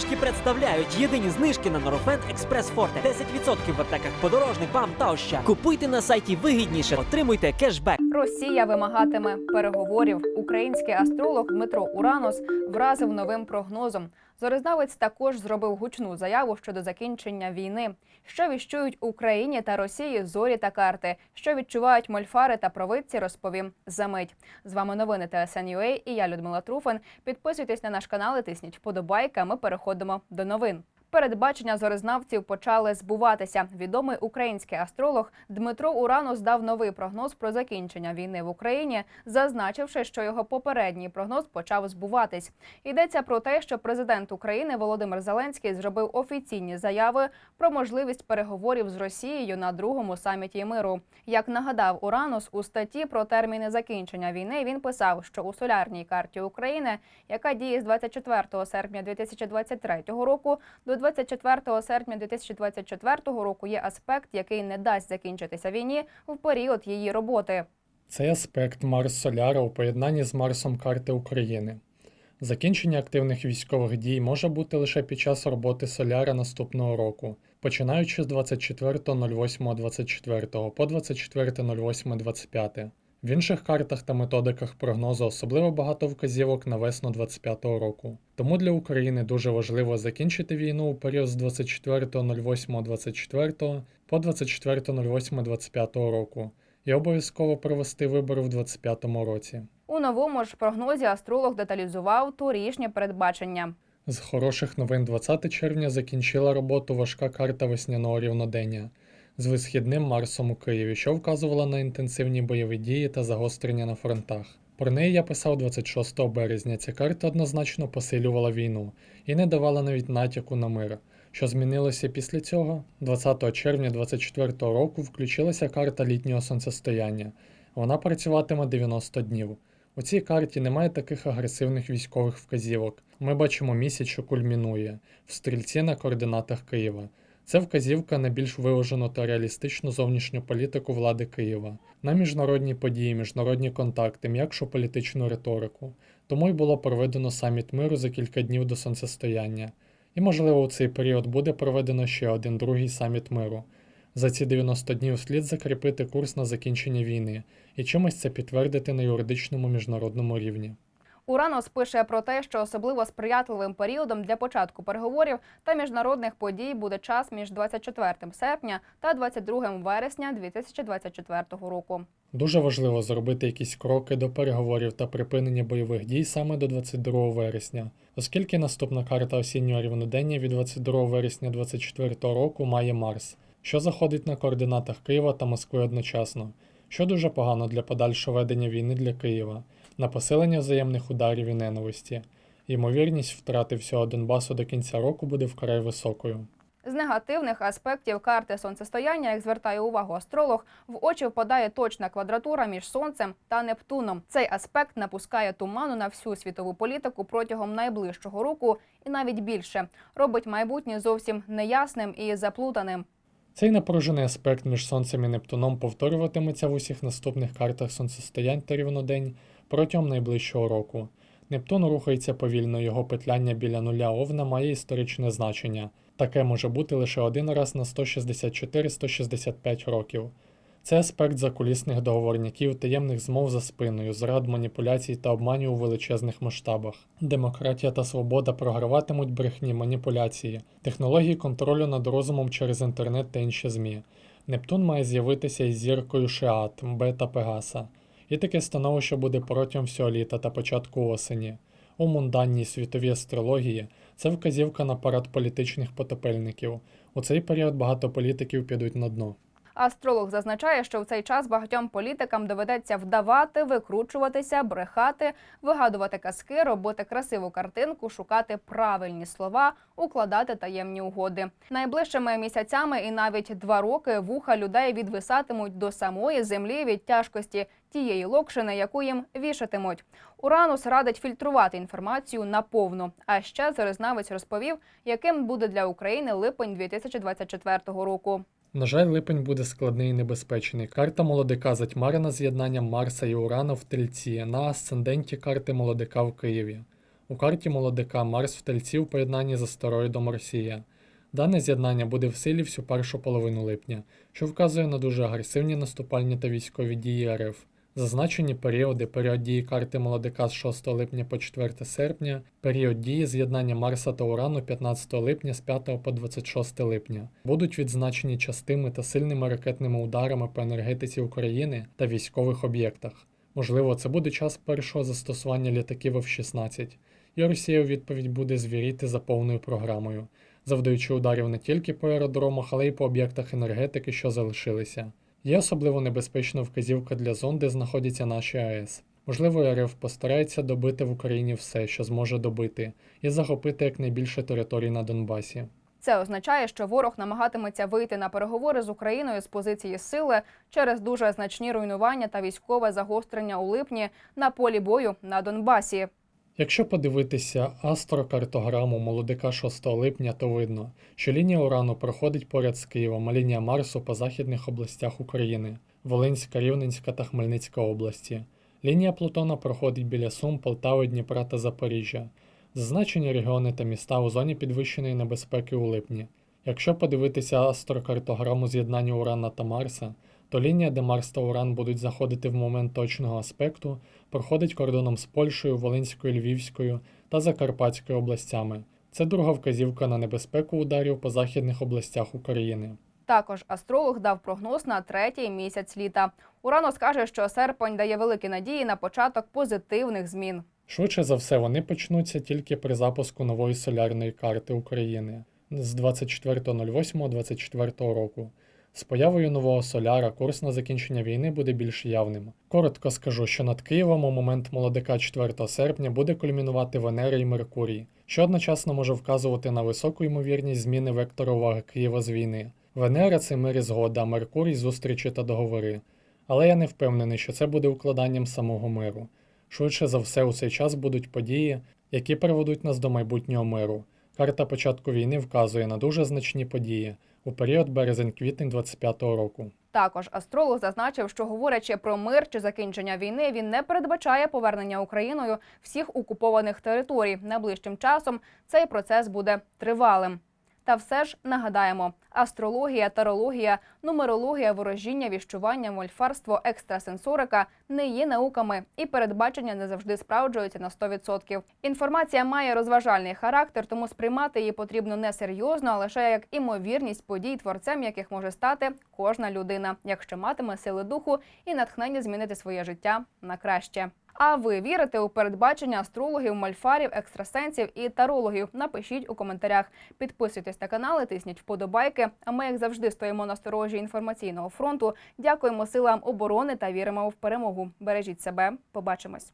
знижки представляють єдині знижки на Норофен Експрес Форте. 10% в аптеках подорожник, вам та оща. Купуйте на сайті вигідніше, отримуйте кешбек. Росія вимагатиме переговорів. Український астролог Дмитро Уранос вразив новим прогнозом. Зоризнавець також зробив гучну заяву щодо закінчення війни. Що віщують Україні та Росії зорі та карти. Що відчувають мольфари та провидці, розповім за мить. З вами новини ТСН.UA і я Людмила Труфан. Підписуйтесь на наш канал і тисніть вподобайки. Ми переходимо до новин. Передбачення зоризнавців почали збуватися. Відомий український астролог Дмитро Уранус дав новий прогноз про закінчення війни в Україні, зазначивши, що його попередній прогноз почав збуватись. Йдеться про те, що президент України Володимир Зеленський зробив офіційні заяви про можливість переговорів з Росією на другому саміті миру. Як нагадав Уранус у статті про терміни закінчення війни, він писав, що у солярній карті України, яка діє з 24 серпня 2023 року до 24 серпня 2024 року, є аспект, який не дасть закінчитися війні в період її роботи. Цей аспект Марс Соляра у поєднанні з Марсом карти України. Закінчення активних військових дій може бути лише під час роботи Соляра наступного року, починаючи з 24.08.24 по 24.08.25. В інших картах та методиках прогнозу особливо багато вказівок на весну 25-го року. Тому для України дуже важливо закінчити війну у період з 24.08.24 по 24.08.25 року і обов'язково провести вибори в 25-му році. У новому ж прогнозі астролог деталізував торішнє передбачення. З хороших новин 20 червня закінчила роботу важка карта весняного рівнодення з висхідним Марсом у Києві, що вказувала на інтенсивні бойові дії та загострення на фронтах. Про неї я писав 26 березня. Ця карта однозначно посилювала війну і не давала навіть натяку на мир. Що змінилося після цього? 20 червня 24 року включилася карта літнього сонцестояння. Вона працюватиме 90 днів. У цій карті немає таких агресивних військових вказівок. Ми бачимо місяць, що кульмінує в стрільці на координатах Києва. Це вказівка на більш виважену та реалістичну зовнішню політику влади Києва, на міжнародні події, міжнародні контакти, м'якшу політичну риторику. Тому й було проведено саміт миру за кілька днів до сонцестояння. І, можливо, у цей період буде проведено ще один другий саміт миру. За ці 90 днів слід закріпити курс на закінчення війни і чимось це підтвердити на юридичному міжнародному рівні. Уранос пише про те, що особливо сприятливим періодом для початку переговорів та міжнародних подій буде час між 24 серпня та 22 вересня 2024 року. Дуже важливо зробити якісь кроки до переговорів та припинення бойових дій саме до 22 вересня, оскільки наступна карта осіннього рівнодення від 22 вересня 2024 року має Марс, що заходить на координатах Києва та Москви одночасно, що дуже погано для подальшого ведення війни для Києва, на посилення взаємних ударів і ненависті. Ймовірність втрати всього Донбасу до кінця року буде вкрай високою. З негативних аспектів карти сонцестояння, як звертає увагу астролог, в очі впадає точна квадратура між сонцем та Нептуном. Цей аспект напускає туману на всю світову політику протягом найближчого року і навіть більше робить майбутнє зовсім неясним і заплутаним. Цей напружений аспект між Сонцем і Нептуном повторюватиметься в усіх наступних картах сонцестоянь та рівнодень протягом найближчого року. Нептун рухається повільно, його петляння біля нуля овна має історичне значення. Таке може бути лише один раз на 164-165 років. Це аспект закулісних договорняків, таємних змов за спиною, зрад, маніпуляцій та обманів у величезних масштабах. Демократія та свобода програватимуть брехні, маніпуляції, технології контролю над розумом через інтернет та інші ЗМІ. Нептун має з'явитися із зіркою Шеат, Бета Пегаса. І таке становище буде протягом всього літа та початку осені. У мунданній світовій астрології це вказівка на парад політичних потопельників. У цей період багато політиків підуть на дно. Астролог зазначає, що в цей час багатьом політикам доведеться вдавати, викручуватися, брехати, вигадувати казки, робити красиву картинку, шукати правильні слова, укладати таємні угоди. Найближчими місяцями і навіть два роки вуха людей відвисатимуть до самої землі від тяжкості тієї локшини, яку їм вішатимуть. Уранус радить фільтрувати інформацію наповну. А ще зоризнавець розповів, яким буде для України липень 2024 року. На жаль, липень буде складний і небезпечний. Карта молодика затьмарена з'єднанням Марса і Урана в Тельці на асценденті карти молодика в Києві. У карті молодика Марс в тельці в поєднанні з астероїдом Росія. Дане з'єднання буде в силі всю першу половину липня, що вказує на дуже агресивні наступальні та військові дії РФ. Зазначені періоди, період дії карти молодика з 6 липня по 4 серпня, період дії з'єднання Марса та Урану 15 липня з 5 по 26 липня, будуть відзначені частими та сильними ракетними ударами по енергетиці України та військових об'єктах. Можливо, це буде час першого застосування літаків F-16, і Росія у відповідь буде звіріти за повною програмою, завдаючи ударів не тільки по аеродромах, але й по об'єктах енергетики, що залишилися. Є особливо небезпечна вказівка для зон, де знаходяться наші АЕС. Можливо, РФ постарається добити в Україні все, що зможе добити, і захопити якнайбільше територій на Донбасі. Це означає, що ворог намагатиметься вийти на переговори з Україною з позиції сили через дуже значні руйнування та військове загострення у липні на полі бою на Донбасі. Якщо подивитися астрокартограму молодика 6 липня, то видно, що лінія Урану проходить поряд з Києвом, а лінія Марсу по західних областях України Волинська, Рівненська та Хмельницька області. Лінія Плутона проходить біля Сум, Полтави, Дніпра та Запоріжжя. Зазначені регіони та міста у зоні підвищеної небезпеки у липні. Якщо подивитися астрокартограму з'єднання Урана та Марса, то лінія, де Марс та Уран будуть заходити в момент точного аспекту, проходить кордоном з Польщею, Волинською, Львівською та Закарпатською областями. Це друга вказівка на небезпеку ударів по західних областях України. Також астролог дав прогноз на третій місяць літа. Урано скаже, що серпень дає великі надії на початок позитивних змін. Швидше за все, вони почнуться тільки при запуску нової солярної карти України з 24.08.24 року. З появою нового соляра курс на закінчення війни буде більш явним. Коротко скажу, що над Києвом у момент молодика 4 серпня буде кульмінувати Венера і Меркурій, що одночасно може вказувати на високу ймовірність зміни вектора уваги Києва з війни. Венера це мир і згода, Меркурій зустрічі та договори. Але я не впевнений, що це буде укладанням самого миру. Швидше за все, у цей час будуть події, які приведуть нас до майбутнього миру. Карта початку війни вказує на дуже значні події у період березень-квітень 25-го року. Також астролог зазначив, що говорячи про мир чи закінчення війни, він не передбачає повернення Україною всіх окупованих територій. Найближчим часом цей процес буде тривалим. Та все ж нагадаємо: астрологія, тарологія, нумерологія, ворожіння, віщування, мольфарство, екстрасенсорика не є науками, і передбачення не завжди справджуються на 100%. Інформація має розважальний характер, тому сприймати її потрібно не серйозно, а лише як імовірність подій, творцем яких може стати кожна людина, якщо матиме сили духу і натхнення змінити своє життя на краще. А ви вірите у передбачення астрологів, мальфарів, екстрасенсів і тарологів? Напишіть у коментарях. Підписуйтесь на канали, тисніть вподобайки. А ми, як завжди, стоїмо на сторожі інформаційного фронту. Дякуємо силам оборони та віримо в перемогу. Бережіть себе. Побачимось.